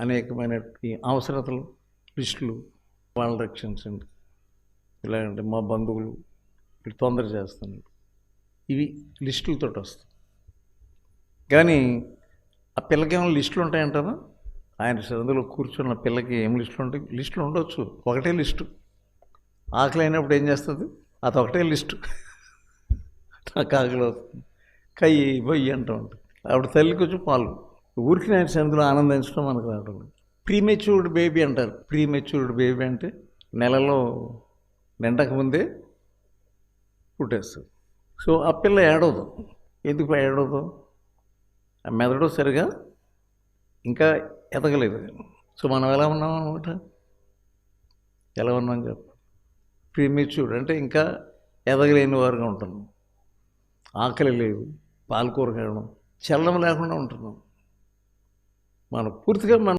అనేకమైన అవసరతలు లిస్టులు వాళ్ళని రక్షించండి. ఇలాంటి మా బంధువులు ఇటు తొందర చేస్తున్నారు. ఇవి లిస్టులతో వస్తాయి. కానీ ఆ పిల్లకి ఏమైనా లిస్టులు ఉంటాయంటారా ఆయన అందులో కూర్చున్న పిల్లకి ఏం లిస్టులు ఉంటాయి? లిస్టులు ఉండొచ్చు. ఒకటే లిస్టు. ఆకలి అయినప్పుడు ఏం చేస్తుంది? అది ఒకటే లిస్టు. నాకు ఆకలి వస్తుంది కయ్యి బొయ్యి అంటూ ఉంటుంది. అప్పుడు తల్లికి వచ్చి పాలు ఊరికి నేను సందులో ఆనందించడం మనకు రావడం ప్రీమెచ్యూర్డ్ బేబీ అంటారు. ప్రీమెచ్యూర్డ్ బేబీ అంటే నెలలో నిండక ముందే పుట్టేస్తుంది. సో ఆ పిల్ల ఏడవదు. ఎందుకు ఏడవదు? ఆ మెదడు సరిగా ఇంకా ఎదగలేదు. సో మనం ఎలా ఉన్నాం అనమాట ఎలా ఉన్నాం చెప్ప. ప్రీమెచ్యూర్డ్ అంటే ఇంకా ఎదగలేని వారుగా ఉంటున్నాం. ఆకలి లేదు పాలకూర కావడం చల్లం లేకుండా ఉంటున్నాం. మనం పూర్తిగా మన